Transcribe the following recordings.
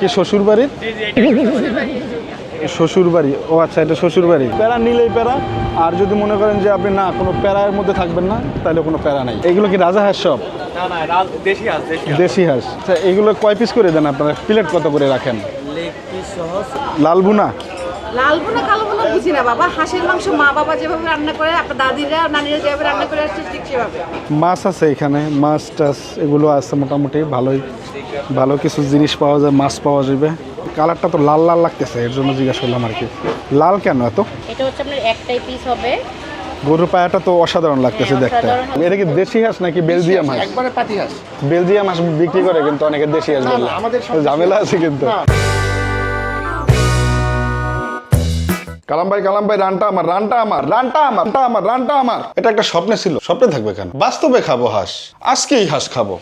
কি শ্বশুর বাড়ির শ্বশুর বাড়ি ও আচ্ছা এটা শ্বশুর বাড়ি প্যারা নিলেই প্যারা। আর যদি মনে করেন যে আপনি না কোনো প্যারার মধ্যে থাকবেন না তাহলে কোনো প্যারা নাই। এগুলো কি রাজা হাঁস সব? দেশি হাঁস আচ্ছা এগুলো কয় পিস করে দেন আপনারা? প্লেট কত করে রাখেন? লালবুনা লাল বোনা কালো বোনা বুঝি না বাবা। হাঁসের মাংস মা বাবা যেভাবে রান্না করে আপনার দাদিরা নানিরা যেভাবে রান্না করে আসছে ঠিক সেভাবে। মাছ আছে এখানে মাছ টাছ এগুলো আছে মোটামুটি ভালোই। ভালো কিছু জিনিস পাওয়া যায় মাছ পাওয়া যাবে। কালারটা তো লাল লাল লাগতেছে এর জন্য জিজ্ঞাসা করলাম আর কি। লাল কেন এত? এটা হচ্ছে আপনার একটাই পিস হবে। গরুর পায়াটা তো অসাধারণ লাগতেছে হ্যাঁ, দেখতে। এটা কি দেশি হাঁস নাকি বেলজিয়াম হাঁস। একবারে পাতি হাঁস। বেলজিয়াম হাঁস বিক্রি করে কিন্তু অনেকে দেশি হাঁস বলে। আমাদের ঝামেলা আছে কিন্তু। কালাম ভাই ভাই রানটা আমার রানটা আমার রানটা আমার রানটা আমার রানটা আমার। এটা একটা স্বপ্নে ছিল। স্বপ্নে থাকবে কেন? বাস্তবে খাব হাঁস। আজকেই হাঁস খাব।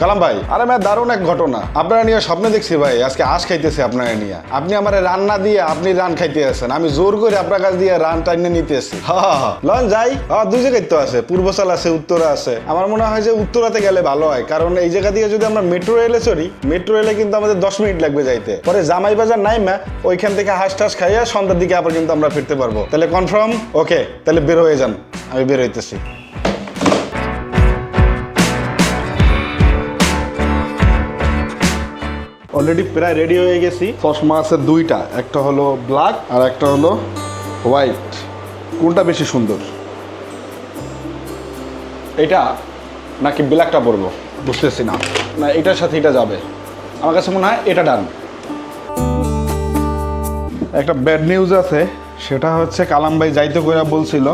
কালাম ভাই, আরে ভাই, দারুণ এক ঘটনা। আপনারা নিয়ে স্বপ্নে দেখছি ভাই, আজকে হাঁস খাইতেছে আপনারা নিয়ে। আপনি আমার রান্না দিয়ে আপনি রান খাইতে আছেন। আমি জোর করে আপনার কাছ দিয়ে রান টাইনে নিতে আসি। লন যাই হ্যাঁ দুই জায়গায় তো আছে পূর্বসাল আছে, উত্তরা আছে। আমার মনে হয় যে উত্তরাতে গেলে ভালো হয়, কারণ এই জায়গা দিয়ে যদি আমরা মেট্রো রেলে চড়ি মেট্রো রেলে কিন্তু আমাদের দশ মিনিট লাগবে যাইতে। পরে জামাই বাজার নাই মা ওইখান থেকে হাঁস টাস খাইয়া সন্ধ্যার দিকে আবার কিন্তু আমরা ফিরতে পারব। তাহলে কনফার্ম ওকে তাহলে বের হয়ে যান। আমি বের হইতেছি। অলরেডি প্রায় রেডি হয়ে গেছি। চশমা আছে দুইটা, একটা হলো ব্ল্যাক আর একটা হলো হোয়াইট কোনটা বেশি সুন্দর? এটা নাকি ব্ল্যাকটা পরবো? বুঝতেছি না। না, এটার সাথে এটা যাবে। আমার কাছে মনে হয় এটা ডান একটা ব্যাড নিউজ আছে, সেটা হচ্ছে কালাম ভাই যাইতে করে বলছিল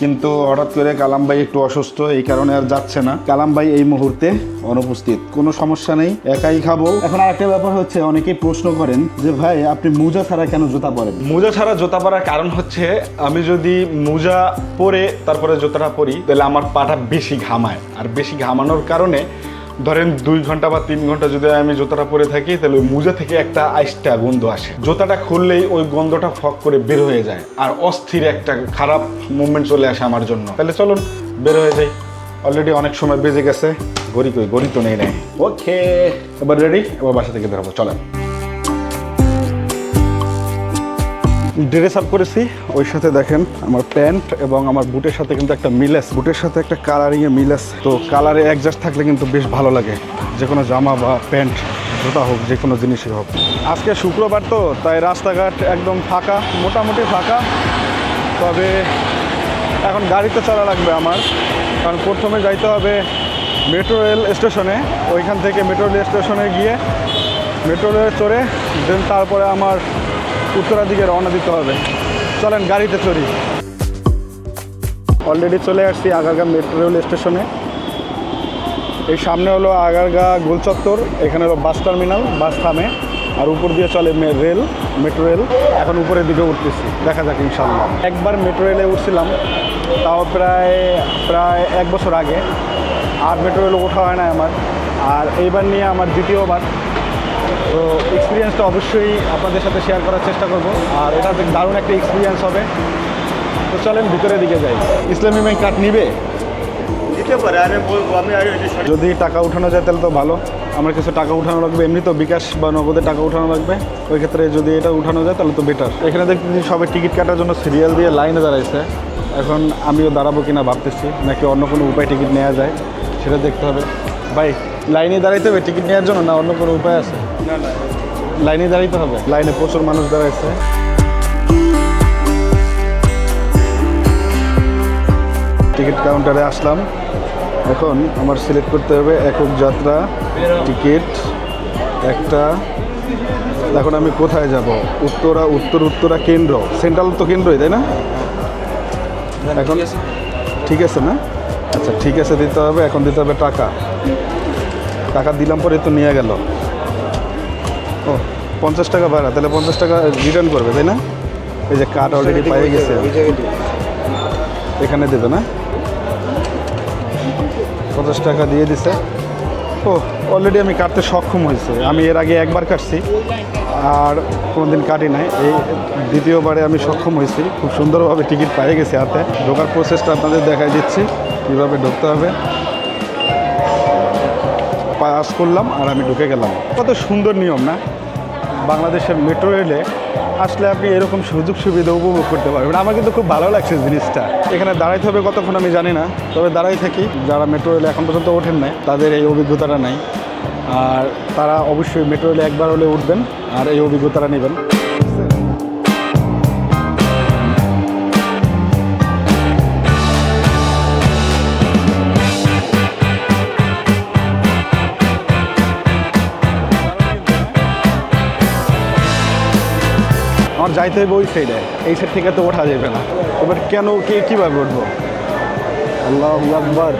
কিন্তু হঠাৎ করে কালাম ভাই একটু অসুস্থ, এই কারণে আর যাচ্ছে না। কালাম ভাই এই মুহূর্তে অনুপস্থিত। কোনো সমস্যা নেই, একাই খাব। এখন আরেকটা ব্যাপার হচ্ছে, অনেকেই প্রশ্ন করেন যে, ভাই, আপনি মোজা ছাড়া কেন জুতা পরেন? মোজা ছাড়া জুতা পরার কারণ হচ্ছে, আমি যদি মোজা পরে তারপরে জুতাটা পরি, তাহলে আমার পাটা বেশি ঘামায়। আর বেশি ঘামানোর কারণে ধরেন দুই ঘণ্টা বা তিন ঘণ্টা যদি আমি জুতাটা পরে থাকি, তাহলে ওই মুজা থেকে একটা আইসটা গন্ধ আসে। জুতাটা খুললেই ওই গন্ধটা ফক করে বের হয়ে যায়। আর অস্থির একটা খারাপ মুভমেন্ট চলে আসে আমার জন্য। তাহলে চলুন, বের হয়ে যাই। অলরেডি অনেক সময় বেজে গেছে। গড়ি কই? গড়ি তো নেই নেই। ওকে এবার রেডি এবার বাসা থেকে বেরোবো চলেন। ড্রেস আপ করেছি। ওই সাথে দেখেন আমার প্যান্ট এবং আমার বুটের সাথে কিন্তু একটা মিল আছে বুটের সাথে একটা কালারিং এ মিল তো কালারে অ্যাডজাস্ট থাকলে কিন্তু বেশ ভালো লাগে। যে কোনো জামা বা প্যান্ট, জুতা হোক, যে কোনো জিনিসই হোক। আজকে শুক্রবার তো, তাই রাস্তাঘাট একদম ফাঁকা, মোটামুটি ফাঁকা। তবে এখন গাড়িতে চলা লাগবে আমার। কারণ প্রথমে যাইতে হবে মেট্রো রেল স্টেশনে। ওইখান থেকে মেট্রো রেল স্টেশনে গিয়ে, মেট্রো রেলে চড়ে দেন তারপরে আমার উত্তরার দিকে রওনা দিতে হবে। চলেন, গাড়িতে চড়ি। অলরেডি চলে আসছি আগারগা মেট্রো রেল স্টেশনে এই সামনে হলো আগারগা গোলচত্বর এখানে হলো বাস টার্মিনাল বাস থামে। আর উপর দিয়ে চলে রেল মেট্রো রেল এখন উপরের দিকে উঠতেছি, দেখা যাক ইনশাল্লাহ একবার মেট্রো রেলে উঠছিলাম, তাও প্রায় প্রায় এক বছর আগে। আর মেট্রো রেল ওঠা হয় না আমার। আর এইবার নিয়ে আমার দ্বিতীয়বার। এক্সপিরিয়েন্সটা অবশ্যই আপনাদের সাথে শেয়ার করার চেষ্টা করব। আর এটা দেখ- দারুণ একটা এক্সপিরিয়েন্স হবে। তো চলেন ভিতরের দিকে যাই। ইসলামী ব্যাংক কার্ড নিবে? যদি টাকা উঠানো যায় তাহলে তো ভালো। আমার কিছু টাকা উঠানো লাগবে এমনি তো বিকাশ বা নগদে টাকা উঠানো লাগবে। ওই ক্ষেত্রে যদি এটা উঠানো যায় তাহলে তো বেটার এখানে দেখতেছি সবাই টিকিট কাটার জন্য সিরিয়াল দিয়ে লাইনে দাঁড়াইছে। এখন আমিও দাঁড়াবো কিনা ভাবতেছি নাকি অন্য কোনো উপায় টিকিট নেওয়া যায় সেটা দেখতে হবে। ভাই লাইনে দাঁড়াইতে হবে টিকিট নেওয়ার জন্য না অন্য কোনো উপায় আছে? লাইনে দাঁড়াইতে হবে? লাইনে প্রচুর মানুষ দাঁড়াইছে। টিকিট কাউন্টারে আসলাম। এখন আমার সিলেক্ট করতে হবে একক যাত্রা, টিকিট, একটা। এখন আমি কোথায় যাব? উত্তরা, উত্তর, উত্তরা কেন্দ্র। সেন্ট্রাল তো কেন্দ্রই, তাই না? এখন ঠিক আছে না? আচ্ছা ঠিক আছে, দিতে হবে। এখন দিতে হবে টাকা। টাকা দিলাম পরে তো নিয়ে গেল। ও, পঞ্চাশ টাকা ভাড়া, তাহলে পঞ্চাশ টাকা রিটার্ন করবে, তাই না? এই যে কার্ড অলরেডি পাইয়ে গেছে। এখানে দেবে না? পঞ্চাশ টাকা দিয়ে দিছে। ও অলরেডি আমি কাটতে সক্ষম হয়েছে। আমি এর আগে একবার কাটছি, আর কোনোদিন কাটি নাই। এই দ্বিতীয়বারে আমি সক্ষম হয়েছি। খুব সুন্দরভাবে টিকিট পেয়ে গেছি হাতে। ঢোকার প্রসেসটা আপনাদের দেখাই দিচ্ছি, কীভাবে ঢুকতে হবে। পাস করলাম আর আমি ঢুকে গেলাম। কত সুন্দর নিয়ম না? বাংলাদেশের মেট্রো রেলে আসলে আপনি এরকম সুযোগ সুবিধা উপভোগ করতে পারবেন। আমার কিন্তু খুব ভালো লাগছে জিনিসটা। এখানে দাঁড়াইতে হবে কতক্ষণ আমি জানি না, তবে দাঁড়াই থাকি। যারা মেট্রো রেলে এখন পর্যন্ত ওঠেন নাই, তাদের এই অভিজ্ঞতাটা নাই। আর তারা অবশ্যই মেট্রো রেলে একবার হলে উঠবেন আর এই অভিজ্ঞতাটা নেবেন। যাইতে হবে ওই সাইডে এই সাইড থেকে তো ওঠা যাবে না। এবার কেন, কে কীভাবে উঠবো? আল্লাহ আকবার।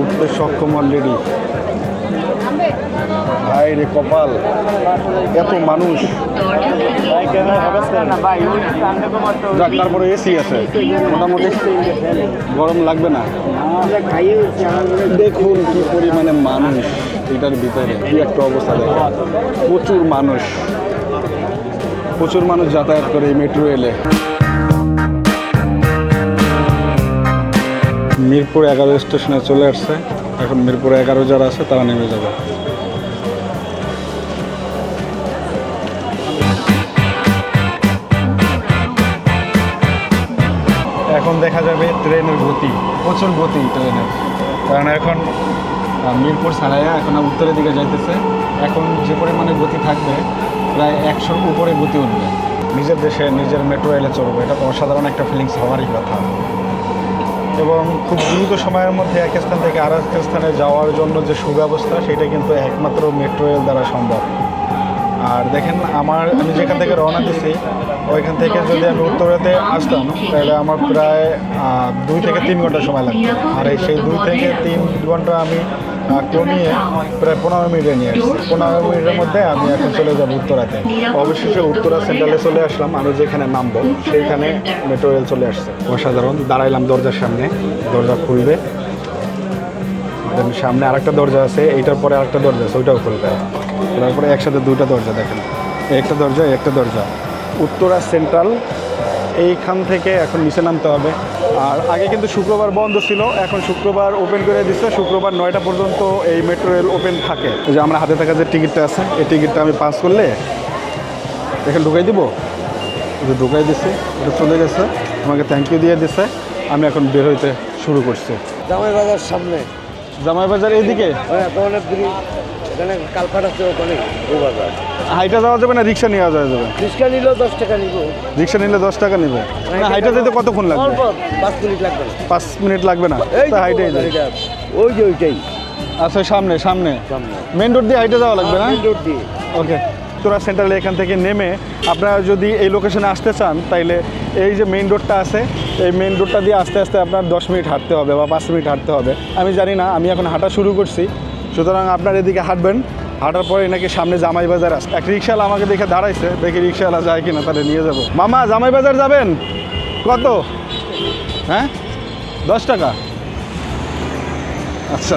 উঠতে সক্ষম অলরেডি ভাই রে কপাল, এত মানুষ। তারপরে এসি আছে। মোটামুটি গরম লাগবে না। দেখুন কি পরিমাণে মানুষ এটার ভিতরে। কি একটা অবস্থা দেখে প্রচুর মানুষ। প্রচুর মানুষ যাতায়াত করে এই মেট্রো রেলে মিরপুর এগারো স্টেশনে চলে আসছে। এখন মিরপুর এগারো যারা আছে, তারা নেমে যাবে। এখন দেখা যাবে ট্রেনের গতি। প্রচুর গতি ট্রেনের। কারণ এখন মিরপুর ছাড়াইয়া এখন উত্তরের দিকে যাইতেছে। এখন যে পরিমাণে গতি থাকবে প্রায় একশোর উপরে গতি উঠবে। নিজের দেশে নিজের মেট্রো রেলে চলবে এটা তো অসাধারণ একটা ফিলিংস হওয়ারই কথা। এবং খুব দ্রুত সময়ের মধ্যে এক স্থান থেকে আর এক স্থানে যাওয়ার জন্য যে সুব্যবস্থা, সেটা কিন্তু একমাত্র মেট্রো রেল দ্বারা সম্ভব। আর দেখেন, আমার, আমি যেখান থেকে রওনা দিছি, ওইখান থেকে যদি আমি উত্তরাতে আসতাম, তাহলে আমার প্রায় দুই থেকে তিন ঘণ্টা সময় লাগতো। আর এই সেই দুই থেকে তিন ঘণ্টা আমি কমিয়ে প্রায় পনেরো মিনিটে নিয়ে আসছি। পনেরো মিনিটের মধ্যে আমি এখন চলে যাব উত্তরাতে। অবশেষে উত্তরা সেন্ট্রালে চলে আসলাম, আমি যেখানে নামবো, সেইখানে মেট্রো রেল চলে আসছে। অসাধারণ, দাঁড়াইলাম দরজার সামনে, দরজা খুলবে। সামনে আরেকটা দরজা আছে, এইটার পরে আরেকটা দরজা আছে, ওইটাও খুলবে। তারপরে একসাথে দুইটা দরজা দেখেন। একটা দরজা একটা দরজা। উত্তরা সেন্ট্রাল এইখান থেকে এখন নিচে নামতে হবে। আর আগে কিন্তু শুক্রবার বন্ধ ছিল এখন শুক্রবার ওপেন করে দিচ্ছে শুক্রবার নয়টা পর্যন্ত এই মেট্রো রেল ওপেন থাকে। যে আমরা হাতে থাকা যে টিকিটটা আছে এই টিকিটটা আমি পাস করলে এখানে ঢুকাই দিব। যে ঢুকাই দিছে এটা চলে গেছে আমাকে থ্যাংক ইউ দিয়ে দিছে আমি এখন বের হইতে শুরু করছি। জামাই বাজার সামনে জামাই বাজার এইদিকে হ্যাঁ এখানে কালপাট আছে ওখানে হাইটা যাওয়া যাবে না রিক্সা নিয়ে যাওয়া যাবে? রিক্সা নিলেও দশ টাকা নিব। রিক্সা নিলে দশ টাকা নেবে। না হাইটা যেতে কতক্ষণ লাগবে? অল্প পাঁচ মিনিট লাগবে পাঁচ মিনিট লাগবে না? এই যাই। ওই যে ওইটাই। আচ্ছা সামনে সামনে। মেন রোড দিয়ে হাইটে যাওয়া লাগবে না? মেইন রোড দিয়ে। ওকে। তোরা সেন্ট্রালে এখান থেকে নেমে আপনারা যদি এই লোকেশনে আসতে চান তাইলে এই যে মেইন রোডটা আছে এই মেইন রোডটা দিয়ে আস্তে আস্তে আপনার দশ মিনিট হাঁটতে হবে বা পাঁচ মিনিট হাঁটতে হবে। আমি জানি না আমি এখন হাঁটা শুরু করছি। সুতরাং আপনার এদিকে হাঁটবেন, হাঁটার পরে নাকি সামনে জামাই বাজার আছে এক রিক্সাওয়ালা আমাকে দেখে দাঁড়াইছে, দেখি রিক্সাওয়ালা যায় কিনা, তাহলে নিয়ে যাব। মামা জামাই বাজার যাবেন? কত? হ্যাঁ? দশ টাকা? আচ্ছা।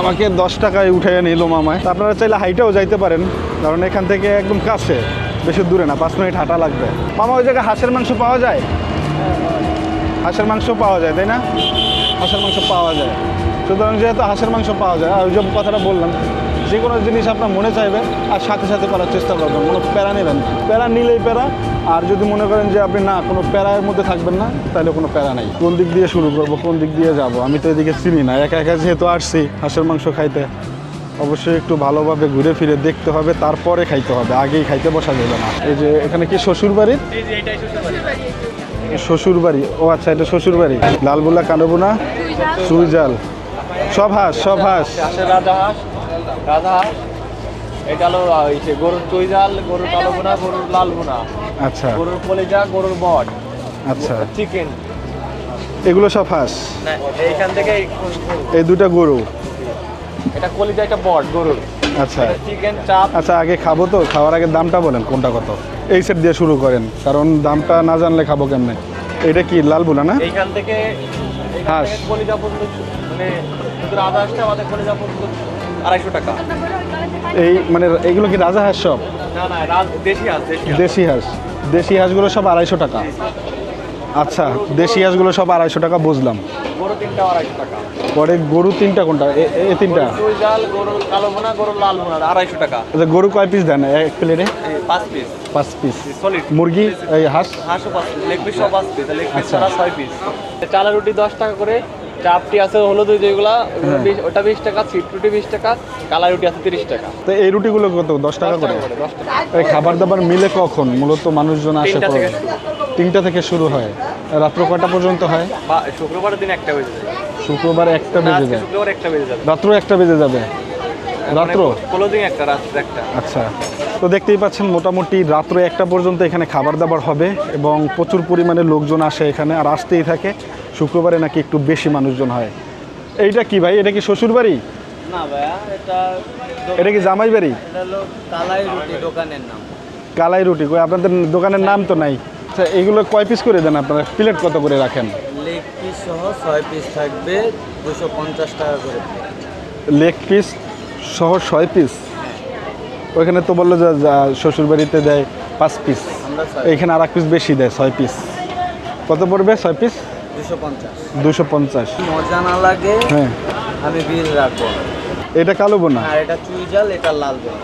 আমাকে দশ টাকায় উঠে নিল মামায়। আপনারা চাইলে হাইটেও যাইতে পারেন, কারণ এখান থেকে একদম কাছে, বেশি দূরে না, পাঁচ মিনিট হাঁটা লাগবে। মামা, ওই জায়গায় হাঁসের মাংস পাওয়া যায়? হাঁসের মাংস পাওয়া যায়, তাই না? হাঁসের মাংস পাওয়া যায়। সুতরাং যেহেতু হাঁসের মাংস পাওয়া যায় আর ওই যে কথাটা বললাম যে কোনো জিনিস আপনার মনে চাইবে আর সাথে সাথে করার চেষ্টা করবেন কোনো প্যারা নেবেন প্যারা নিলেই প্যারা আর যদি মনে করেন যে আপনি না কোনো প্যারার মধ্যে থাকবেন না তাহলে কোনো প্যারা নেই। কোন দিক দিয়ে শুরু করব কোন দিক দিয়ে যাব আমি তো এদিকে চিনি না একা একা যেহেতু আসছি হাঁসের মাংস খাইতে অবশ্যই একটু ভালোভাবে ঘুরে ফিরে দেখতে হবে তারপরে খাইতে হবে আগেই খাইতে বসা যাবে না। এই যে এখানে কি শ্বশুর বাড়ির শ্বশুর বাড়ি ও আচ্ছা এটা শ্বশুর বাড়ি লালবুলা কানবুনা সুইজাল সব হাঁস সব হাঁস রাজা হাঁস রাজা হাঁস। এটা হলো যে গরুর চৈজাল গরুর কালো বোনা গরুর লাল বোনা আচ্ছা। গরুর কলিজা গরুর বট আচ্ছা। চিকেন। এগুলো সব হাঁস? এইখান থেকে এই দুটা গরু? এটা কলিজা এটা বট গরুর। আচ্ছা। চিকেন চাপ। আচ্ছা আগে খাব তো খাওয়ার আগে দামটা বলেন কোনটা কত? এই সেট দিয়ে শুরু করেন কারণ দামটা না জানলে খাব কেমনে? এটা কি লাল বোনা না? এইখান থেকে হাঁস। কলিজা পর্যন্ত মানে আড়াইশো টাকা। এই মানে এগুলো কি রাজা হাঁস সব? না না রাজ- দেশি হাঁস দেশি হাঁস। দেশি হাঁসগুলো সব আড়াইশো টাকা। আচ্ছা দেশি হাঁসগুলো সব আড়াইশো টাকা বুঝলাম। গরু তিনটা আড়াইশো টাকা। পরে গরু তিনটা কোনটা? এ- তিনটা? কালো লাল আড়াইশো টাকা। আচ্ছা গরু কয় পিস দেন? এক প্লেটে পাঁচ পিস পাঁচ পিস সলিড মুরগি এই হাঁস? হাঁসও পাঁচ পিস লেগ পিস সব পাঁচ পিস লেগ পিস আচ্ছা। ছাড়া ছয় পিস চালের রুটি দশ টাকা করে চাপটি আছে হলুদ যেগুলা হ্যাঁ। ওটা বিশ টাকা সিট রুটি বিশ টাকা কালা রুটি আছে তিরিশ টাকা। তো এই রুটিগুলো কত? দশ টাকা করে? এই খাবার দাবার মিলে কখন? মূলত মানুষজন আসে তিনটা থেকে শুরু। হয়। রাত্র কয়টা পর্যন্ত হয়? শুক্রবার দিন একটা বেজে যায়। শুক্রবার একটা বেজে যায়। শুক্রবার একটা বেজে যাবে। রাত্র একটা বেজে যাবে? রাত্র? ক্লোজিং একটা রাত্রে একটা। আচ্ছা। তো দেখতেই পাচ্ছেন মোটামুটি রাত্র একটা পর্যন্ত এখানে খাবার দাবার হবে এবং প্রচুর পরিমাণে লোকজন আসে এখানে আর আসতেই থাকে। শুক্রবারে নাকি একটু বেশি মানুষজন হয়। এইটা কি ভাই? এটা কি শ্বশুর বাড়ি? না ভাইয়া এটা এটা কি জামাই বাড়ি? কালাই রুটি দোকানের নাম। কালাই রুটি। কই আপনাদের দোকানের নাম তো নাই। আচ্ছা এগুলো কয় পিস করে দেন আপনারা? প্লেট কত করে রাখেন? লেগ পিস সহ ছয় পিস থাকবে দুশো পঞ্চাশ টাকা করে। লেগ পিস সহ ছয় পিস ওইখানে তো বলল যে শ্বশুর বাড়িতে দেয় পাঁচ পিস এখানে আর এক পিস বেশি দেয় ছয় পিস কত পড়বে ছয় পিস দুশো পঞ্চাশ। মজা না লাগে হ্যাঁ। আমি বিল রাখব। এটা কালো বোনা? আর এটা চুই জাল এটা লাল জাল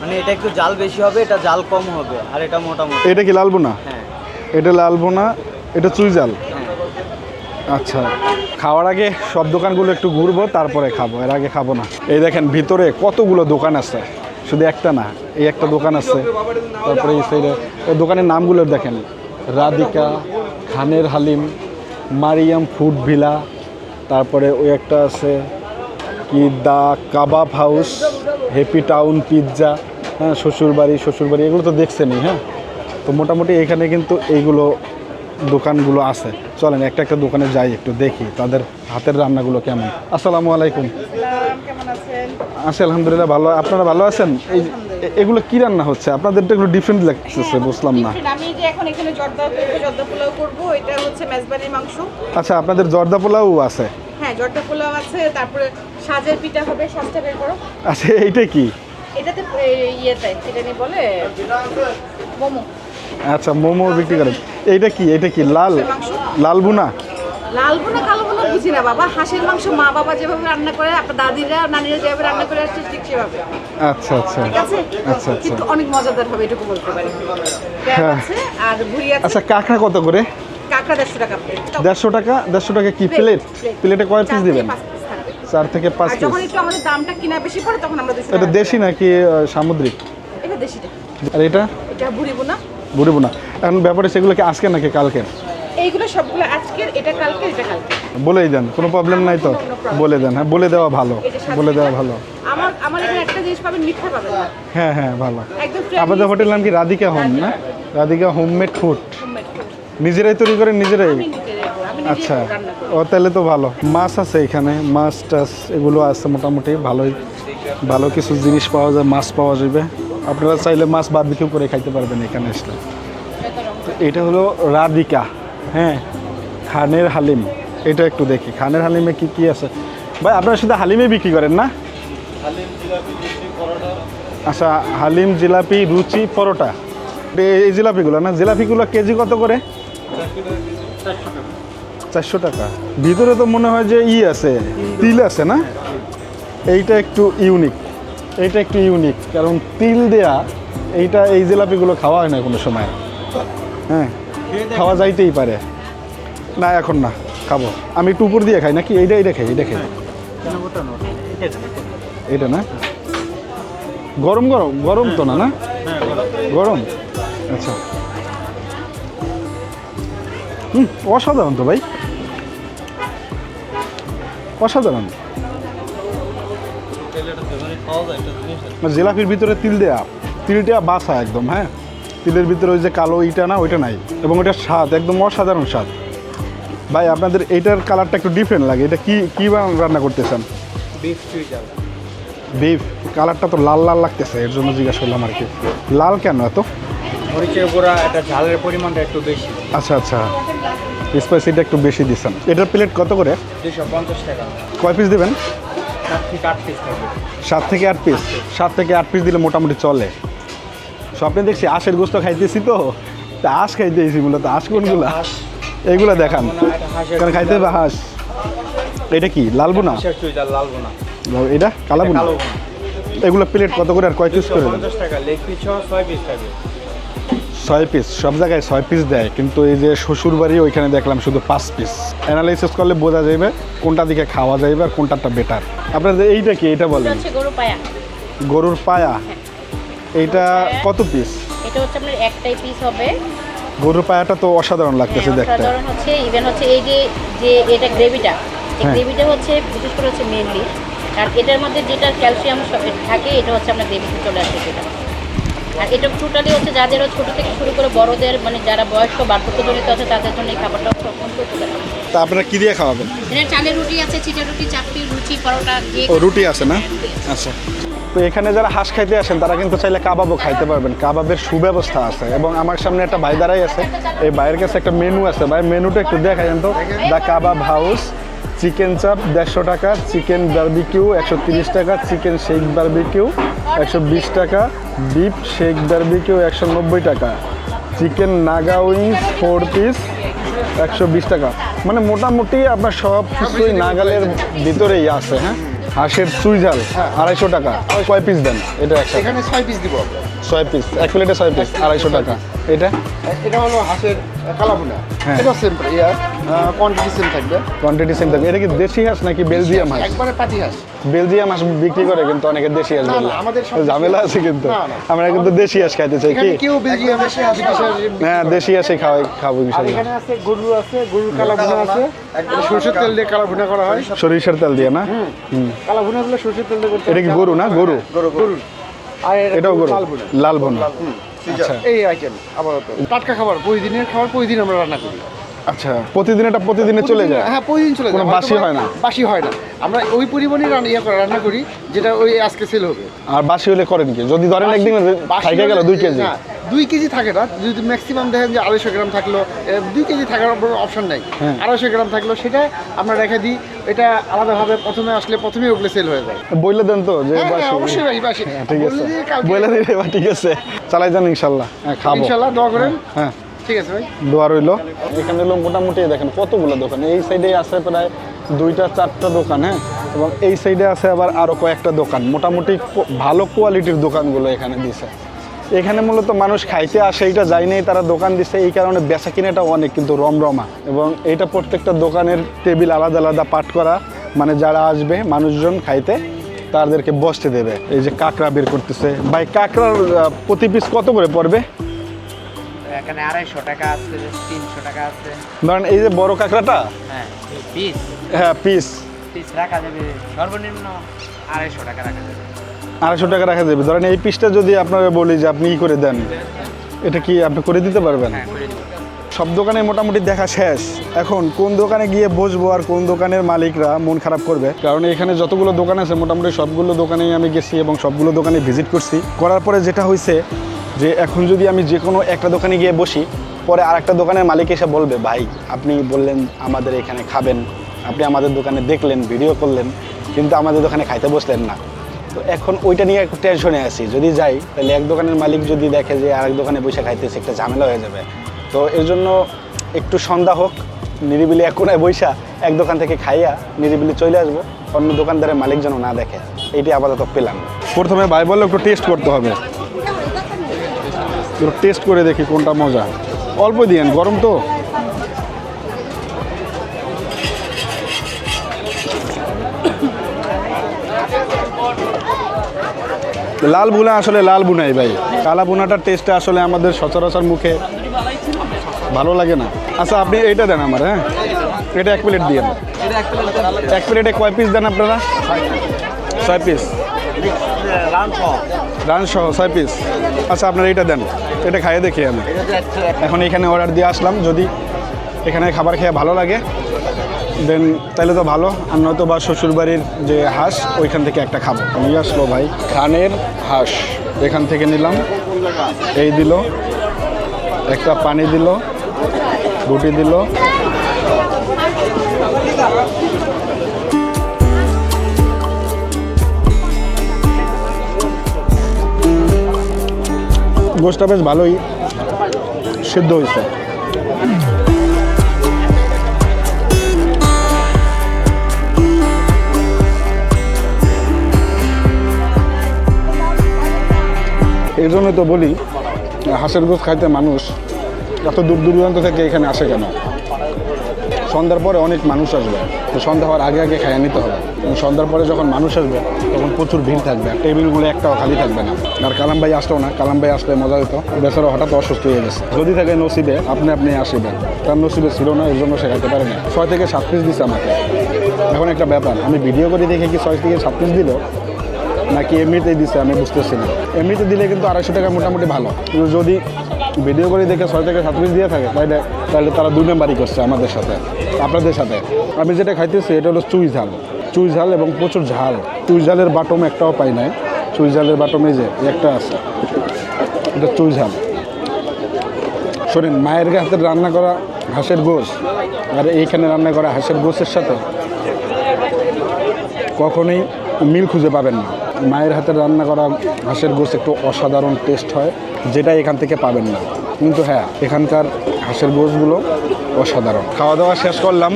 মানে এটা একটু জাল বেশি হবে এটা জাল কম হবে আর এটা মোটামুটি। এটা কি লাল বোনা? হ্যাঁ। এটা লাল বোনা এটা চুই জাল? হ্যাঁ। আচ্ছা। খাওয়ার আগে সব দোকানগুলো একটু ঘুরবো, তারপরে খাব। এর আগে খাব না। এই দেখেন, ভিতরে কতগুলো দোকান আছে? শুধু একটা না, এই একটা দোকান আছে। তারপরে এই সাইডে দোকানের নামগুলো দেখেন। রাধিকা, খানের হালিম, মারিয়াম ফুড ভিলা, তারপরে ওই একটা আছে কি the kebab house, happy town pizza হ্যাঁ শ্বশুরবাড়ি শ্বশুরবাড়ি, এগুলো তো দেখছেনই হ্যাঁ? তো মোটামুটি এখানে কিন্তু এইগুলো দোকানগুলো আছে। চলেন একটা একটা দোকানে যাই একটু দেখি তাদের হাতের রান্নাগুলো কেমন। আসসালামু আলাইকুম। আছি আলহামদুলিল্লাহ ভালো। আপনারা ভালো আছেন? এই এগুলো কি রান্না হচ্ছে? আপনাদেরটা একটু ডিফারেন্ট লাগতেছে বুঝলাম না। আমি যে এখন এখানে জর্দা করব জর্দা পোলাও করব এটা হচ্ছে মেজবানির মাংস। আচ্ছা আপনাদের জর্দা পোলাও আছে? হ্যাঁ জর্দা পোলাও আছে তারপরে সাজের পিঠা হবে সাজটা বের করো। আচ্ছা এইটা কি? এটাতে এই ইয়েতে এটা নিয়ে বলে? মোমো। আচ্ছা মোমো বিক্রি করেন। এইটা কি? এটা কি? লাল? লাল বুনা লাল বোনা কালো বোনা বুঝি না বাবা। হাঁসের মাংস মা বাবা যেভাবে রান্না করে আপনার দাদিরা নানিরা যেভাবে রান্না করে আসছে ঠিক সেভাবে। আচ্ছা আচ্ছা। ঠিক আছে? আচ্ছা আচ্ছা। কিন্তু অনেক মজাদার হবে এটুকু বলতে পারি। হ্যাঁ। আর ভুড়ি আছে। আচ্ছা কাঁকড়া কত করে? কাঁকড়া দেড়শো টাকা। দেড়শো টাকা? দেড়শো টাকা কি? প্লেট প্লেটে কয় পিস দিবেন। চার থেকে পাঁচ পিস যখন একটু আমাদের দামটা কিনা বেশি পড়ে তখন আমরা এটা দেশি নাকি সামুদ্রিক? এটা দেশিটা। আর এটা? এটা ভুড়ি বোনা বুড়িব না। এখন ব্যাপারে সেগুলো কি আজকে নাকি কালকে? এইগুলো সবগুলো আজকের এটা কালকে এটা কালকে। বলেই দেন কোনো প্রবলেম নাই তো? বলে দেন হ্যাঁ বলে দেওয়া ভালো বলে দেওয়া ভালো। আমার আমার এখানে একটা জিনিস পাবেন মিঠা পাবেন হ্যাঁ হ্যাঁ ভালো। আপনাদের হোটেল নাম কি রাধিকা হোম না? রাধিকা। Homemade food. নিজেরাই তৈরি করেন নিজেরাই? আচ্ছা ও তাহলে তো ভালো। মাছ আছে এখানে মাছ টাছ এগুলো আছে মোটামুটি ভালোই। ভালো কিছু জিনিস পাওয়া যায় মাছ পাওয়া যাবে। আপনারা চাইলে মাছ বাদ বারবিকিউ করে খাইতে পারবেন এখানে আসলে। তো এটা হলো রাধিকা হ্যাঁ খানের হালিম। এটা একটু দেখি খানের হালিমে কি কি আছে? ভাই আপনারা শুধু হালিমে বিক্রি করেন না? আচ্ছা হালিম জিলাপি রুচি পরোটা। এই জিলাপিগুলো না? জিলাপিগুলো কেজি কত করে? চারশো টাকা। ভিতরে তো মনে হয় যে ই আছে তিল আছে না? এইটা একটু ইউনিক। এইটা একটু ইউনিক কারণ তিল দেয়া, এইটা এই জিলাপিগুলো খাওয়া হয় না কোনো সময়। হ্যাঁ খাওয়া যাইতেই পারে। না, এখন না, খাব। আমি একটু উপর দিয়ে খাই নাকি? এইটা এইটা খাই এইটা খাই এইটা না? গরম গরম গরম তো না না? গরম? আচ্ছা। হুম, অসাধারণ তো ভাই। অসাধারণ। জিলাপির ভিতরে তিল দেয়া তিলটা বাসা একদম হ্যাঁ? তিলের ভিতরে ওই যে কালো ইটা না ওইটা নাই। এবং ওইটার স্বাদ একদম অসাধারণ স্বাদ। ভাই আপনাদের এইটার কালারটা একটু ডিফারেন্ট লাগে। এটা কি কি রান্না করতেছেন? বিফ বিফ কালারটা তো লাল লাল লাগতেছে এর জন্য জিজ্ঞাসা করলাম আর কি। লাল কেন এত? মরিচের গুঁড়া এটা ঝালের পরিমাণটা একটু বেশি। আচ্ছা আচ্ছা। স্পাইসিটা একটু বেশি দিচ্ছেন। এটার প্লেট কত করে? দুশো পঞ্চাশ টাকা। কয় পিস দেবেন? সাত থেকে আট পিস সাত থেকে আট পিস দিলে মোটামুটি চলে। স্বপ্নে দেখছি আশের গোস্ত খাইতেছি তো। তা আঁশ খাইতেছি মূলত। আঁশ কোনগুলা? এইগুলা দেখান। কারণ খাইতে হবে হাঁস? এটা কি লাল বোনা? হাঁসের চুইজাল লাল এটা কালা বোনা? এগুলো প্লেট কত করে আর কয় পিস করে দেন? লেগ পিস ছয় পিস থাকবে। ছয় পিস সব জায়গায় ছয় পিস দেয় কিন্তু এই যে শ্বশুরবাড়ি ওইখানে দেখলাম শুধু পাঁচ পিস অ্যানালাইসিস করলে বোঝা যাবে কোনটা দিকে খাওয়া যাবে আর কোনটাটা বেটার আপনাদের এইটা কি এটা বলেন গরুর পায়া। এইটা কত পিস এটা হচ্ছে আপনার একটাই পিস হবে। গরুর পায়াটা তো অসাধারণ লাগতেছে হ্যাঁ, দেখতে। অসাধারণ হচ্ছে ইভেন হচ্ছে এই যে যে এটা গ্রেভিটা এই হ্যাঁ। গ্রেভিটা হচ্ছে বিশেষ করে হচ্ছে মেনলি আর এটার মধ্যে যেটা ক্যালসিয়াম থাকে এটা হচ্ছে আপনার গ্রেভিতে চলে আসে সেটা আর এটা টোটালি হচ্ছে যাদের ছোট থেকে শুরু করে বড়দের মানে যারা বয়স্ক বার্ধক্যজনিত আছে তাদের জন্য এই খাবারটা অত্যন্ত উপকারী। তা আপনারা কি দিয়ে খাওয়াবেন? এটা চালের রুটি আছে চিটা রুটি চাপটি লুচি পরোটা ও রুটি আছে না? আচ্ছা। তো এখানে যারা হাঁস খাইতে আসেন তারা কিন্তু চাইলে কাবাবও খাইতে পারবেন। কাবাবের সুব্যবস্থা আছে এবং আমার সামনে একটা ভাই দাঁড়াই আছে। এই ভাইয়ের কাছে একটা মেনু আছে। ভাই মেনুটা একটু দেখাই তো। দ্য কাবাব হাউস চিকেন চাপ দেড়শো টাকা চিকেন বারবিকিউ একশো তিরিশ টাকা চিকেন শেক বারবিকিউ একশো বিশ টাকা বিফ শেক বারবিকিউ একশো নব্বই টাকা chicken naga wings four piece একশো বিশ টাকা। মানে মোটামুটি আপনার সব কিছুই নাগালের ভিতরেই আছে হ্যাঁ? হাঁসের চুইঝাল আড়াইশো টাকা। কয় পিস দেন? এটা এখানে ছয় পিস দিব। ছয় পিস এক প্লেটে ছয় পিস আড়াইশো টাকা। এটা? এটা হলো হাঁসের কালাবুনা হ্যাঁ। এটা সেম ইয়ার কোয়ান্টিটি সেম থাকবে। কোয়ান্টিটি সেম থাকবে। এটা কি দেশি হাঁস নাকি বেলজিয়াম হাঁস একবারে পাতি হাঁস। বেলজিয়াম হাঁস বিক্রি করে কিন্তু অনেকে দেশি হাঁস বলে। আমাদের সব- ঝামেলা আছে কিন্তু। আমরা কিন্তু দেশি হাঁস খাইতে চাই। কি? কেউ বেলজিয়াম ব্রিটিশ হ্যাঁ দেশি হাঁসই খাওয়াই খাব আর এখানে আছে গরু আছে গরুর আছে। সরষের তেল দিয়ে কালাভুনা করা হয়। সরিষার তেল দিয়ে না? হুম। কালাভুনা গুলো সরষের তেল দিয়ে করতে এটা কি গরু না? গরু? গরু গরু। আর এটাও গরু? লাল ভুনা। আচ্ছা। এই আইটেম আপাতত। টাটকা খাবার প্রতিদিনের খাবার প্রতিদিন আমরা রান্না করি। আচ্ছা প্রতিদিন এটা প্রতিদিনে চলে যায়? হ্যাঁ প্রতিদিন চলে যায়। বাসি হয় না? বাসি হয় না। আমরা ওই পরিমাণে রান্না করে রান্না করি যেটা ওই আজকে সেল হবে। আর বাসি হলে করেন কি? যদি ধরেন একদিন খাইকে গেল দুই কেজি। দুই কেজি থাকে না যদি ম্যাক্সিমাম দেখেন যে আড়াইশো গ্রাম থাকল দুই কেজি থাকার অপশন নাই। হ্যাঁ। আড়াইশো গ্রাম থাকল সেটা আমরা রেখে দিই। এটা আলাদাভাবে প্রথমে আসলে প্রথমেই ওগুলো সেল হয়ে যায়। বইলে দেন তো যে হ্যাঁ, হ্যাঁ, অবশ্যই ভাই, বাসি। ঠিক আছে। বইলে দিলে ঠিক আছে। চালাই যান ইনশাল্লাহ। হ্যাঁ খাব। ইনশাল্লাহ দোয়া করেন। হ্যাঁ ঠিক আছে ভাই। দোয়া রইল। এখানে হলো মোটামুটি দেখেন কতগুলো দোকান? এই সাইডে আছে প্রায় দুইটা চারটা দোকান হ্যাঁ? এবং এই সাইডে আছে আবার আরও কয়েকটা দোকান। মোটামুটি ভালো কোয়ালিটির দোকানগুলো এখানে দিছে। এখানে মূলত মানুষ খাইতে আসে এইটা যায় নাই তারা দোকান দিছে। এই কারণে বেচা কিনাটা অনেক কিন্তু রমরমা। এবং এইটা প্রত্যেকটা দোকানের টেবিল আলাদা আলাদা পাট করা। মানে যারা আসবে মানুষজন খাইতে তাদেরকে বসতে দেবে। এই যে কাঁকড়া বের করতেছে। ভাই কাঁকড়ার প্রতি পিস কত করে পড়বে? এখানে আড়াইশো টাকা আছে তিনশো টাকা আছে। ধরেন এই যে বড় কাঁকড়াটা? হ্যাঁ পিস হ্যাঁ পিস পিস রাখা যাবে সর্বনিম্ন আড়াইশো টাকা রাখা যাবে। আড়াইশো টাকা রাখা যাবে। ধরেন এই পিসটা যদি আপনারা বলি যে আপনি ই করে দেন এটা কি আপনি করে দিতে পারবেন? হ্যাঁ সব দোকানে মোটামুটি দেখা শেষ। এখন কোন দোকানে গিয়ে বসবো আর কোন দোকানের মালিকরা মন খারাপ করবে? কারণ এখানে যতগুলো দোকান আছে মোটামুটি সবগুলো দোকানেই আমি গেছি এবং সবগুলো দোকানে ভিজিট করছি। করার পরে যেটা হয়েছে যে এখন যদি আমি যে কোনো একটা দোকানে গিয়ে বসি পরে আর একটা দোকানের মালিক এসে বলবে ভাই আপনি বললেন আমাদের এখানে খাবেন আপনি আমাদের দোকানে দেখলেন ভিডিও করলেন কিন্তু আমাদের দোকানে খাইতে বসলেন না। তো এখন ওইটা নিয়ে একটু টেনশনে আছি। যদি যাই, তাহলে এক দোকানের মালিক যদি দেখে যে আরেক দোকানে বসে খাইতেছে, একটা ঝামেলা হয়ে যাবে। তো এর জন্য একটু সন্ধ্যা হোক, নিরিবিলি এক কোনায় বৈশা এক দোকান থেকে খাইয়া নিরিবিলি চলে আসব। অন্য দোকানদারের মালিক যেন না দেখে, এইটি আপাতত পেলাম প্রথমে ভাই বললে একটু টেস্ট করতে হবে। টেস্ট করে দেখি কোনটা মজা। অল্প দিয়েন, গরম তো। লাল বুনা আসলে লাল বুনাই ভাই। কালা বুনাটার টেস্টটা আসলে আমাদের সচরাচর মুখে ভালো লাগে না। আচ্ছা আপনি এইটা দেন আমার হ্যাঁ? এটা এক প্লেট দিয়ে এক প্লেটে কয় পিস দেন আপনারা? ছয় পিস রান সহ, ছয় পিস আচ্ছা আপনারা এইটা দেন। এটা খাইয়ে দেখি আমি। এখন এখানে অর্ডার দিয়ে আসলাম। যদি এখানে খাবার খেয়ে ভালো লাগে দেন তাহলে তো ভালো আর নয়তো বা শ্বশুরবাড়ির যে হাঁস ওইখান থেকে একটা খাব। নিয়ে আসলো ভাই। খানের হাঁস। এখান থেকে নিলাম। এই দিল একটা পানি দিল রুটি দিল। গোষ্ঠটা বেশ ভালোই সিদ্ধ হয়েছে। এই জন্যই তো বলি, হাঁসের গোস খাইতে মানুষ এত দূর দূরান্ত থেকে এখানে আসে কেন? সন্ধ্যার পরে অনেক মানুষ আসবে, তো সন্ধ্যা হওয়ার আগে আগে খাইয়ে নিতে হবে। এবং সন্ধ্যার পরে যখন মানুষ আসবে, তখন প্রচুর ভিড় থাকবে টেবিলগুলো একটাও খালি থাকবে না। আর কালাম ভাই আসলো না, কালাম ভাই আসলে মজা হতো বেচারা হঠাৎ অসুস্থ হয়ে গেছে। যদি থাকে নসিবে, আপনি আপনি আসবেন। তার নসিবে ছিল না, এর জন্য সে খাইতে পারে না ছয় থেকে সাত পিস দিচ্ছে আমাকে। এখন একটা ব্যাপার, আমি ভিডিও করে দেখে কি ছয় থেকে সাত পিস দিল? নাকি এমনিতেই দিছে, আমি বুঝতেছি না। এমনিতে দিলে কিন্তু আড়াইশো টাকা মোটামুটি ভালো। কিন্তু যদি ভিডিও করে দেখে ছয় থেকে সাত পিস দিয়ে থাকে, তাহলে তাহলে তারা দুই নাম্বারই করছে আমাদের সাথে, আপনাদের সাথে। আমি যেটা খাইতেছি, এটা হলো চুই ঝাল। চুই ঝাল এবং প্রচুর ঝাল। চুই ঝালের বাটম একটাও পাই নাই। চুই ঝালের বাটম যে একটা আছে। এটা চুই ঝাল। শোনেন, মায়ের হাতের রান্না করা হাঁসের গোশ, আর এইখানে রান্না করা হাঁসের গোশের সাথে কখনোই মিল খুঁজে পাবেন না। মায়ের হাতের রান্না করা হাঁসের গোশ একটু অসাধারণ টেস্ট হয় যেটা এখান থেকে পাবেন না। কিন্তু হ্যাঁ এখানকার হাঁসের গোশগুলো অসাধারণ। খাওয়া দাওয়া শেষ করলাম।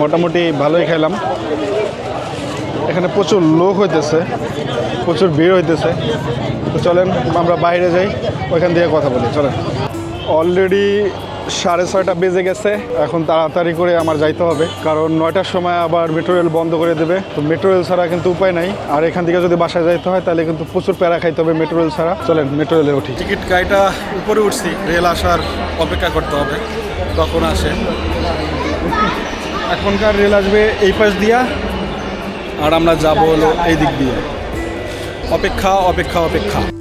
মোটামুটি ভালোই খেলাম এখানে প্রচুর লোক হইতেছে, প্রচুর ভিড় হইতেছে। তো চলেন, আমরা বাইরে যাই, ওইখান দিয়ে কথা বলি, চলেন। অলরেডি সাড়ে ছয়টা বেজে গেছে। এখন তাড়াতাড়ি করে আমার যাইতে হবে। কারণ নয়টার সময় আবার মেট্রো রেল বন্ধ করে দেবে। তো মেট্রো রেল ছাড়া কিন্তু উপায় নাই। আর এখান থেকে যদি বাসায় যাইতে হয়, তাহলে কিন্তু প্রচুর প্যারা খাইতে হবে মেট্রো রেল ছাড়া। চলেন মেট্রো রেলে উঠি। টিকিট গাড়িটা উপরে উঠছি। রেল আসার অপেক্ষা করতে হবে। তখন আসে। এখনকার রেল আসবে এই পাশ দিয়া। আর আমরা যাব হলো এই দিক দিয়ে। অপেক্ষা অপেক্ষা অপেক্ষা।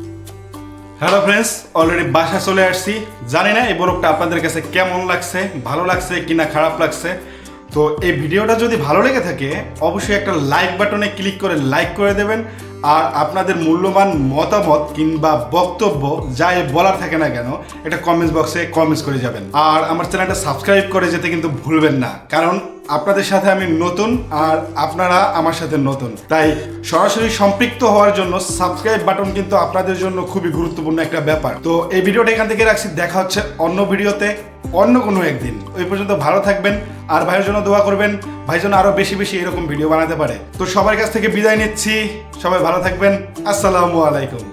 হ্যালো ফ্রেন্ডস অলরেডি বাসা চলে আসছি। জানি না এই ব্লগটা আপনাদের কাছে কেমন লাগছে, ভালো লাগছে কি না খারাপ লাগছে। তো এই ভিডিওটা যদি ভালো লেগে থাকে, অবশ্যই একটা লাইক বাটনে ক্লিক করে লাইক করে দেবেন। আর আপনাদের মূল্যবান মতামত কিংবা বক্তব্য যাই বলার থাকে না কেন, এটা কমেন্টস বক্সে কমেন্টস করে যাবেন। আর আমার চ্যানেলটা সাবস্ক্রাইব করে যেতে কিন্তু ভুলবেন না। কারণ আপনাদের সাথে আমি নতুন আর আপনারা আমার সাথে নতুন। তাই সরাসরি সম্পৃক্ত হওয়ার জন্য সাবস্ক্রাইব বাটন কিন্তু আপনাদের জন্য খুবই গুরুত্বপূর্ণ একটা ব্যাপার। তো এই ভিডিওটা এখান থেকে রাখছি, দেখা হচ্ছে অন্য ভিডিওতে অন্য কোনো একদিন। ওই পর্যন্ত ভালো থাকবেন আর ভাইয়ের জন্য দোয়া করবেন, ভাই যেন আরও বেশি বেশি এরকম ভিডিও বানাতে পারে। তো সবার কাছ থেকে বিদায় নিচ্ছি, সবাই ভালো থাকবেন, আসসালামু আলাইকুম।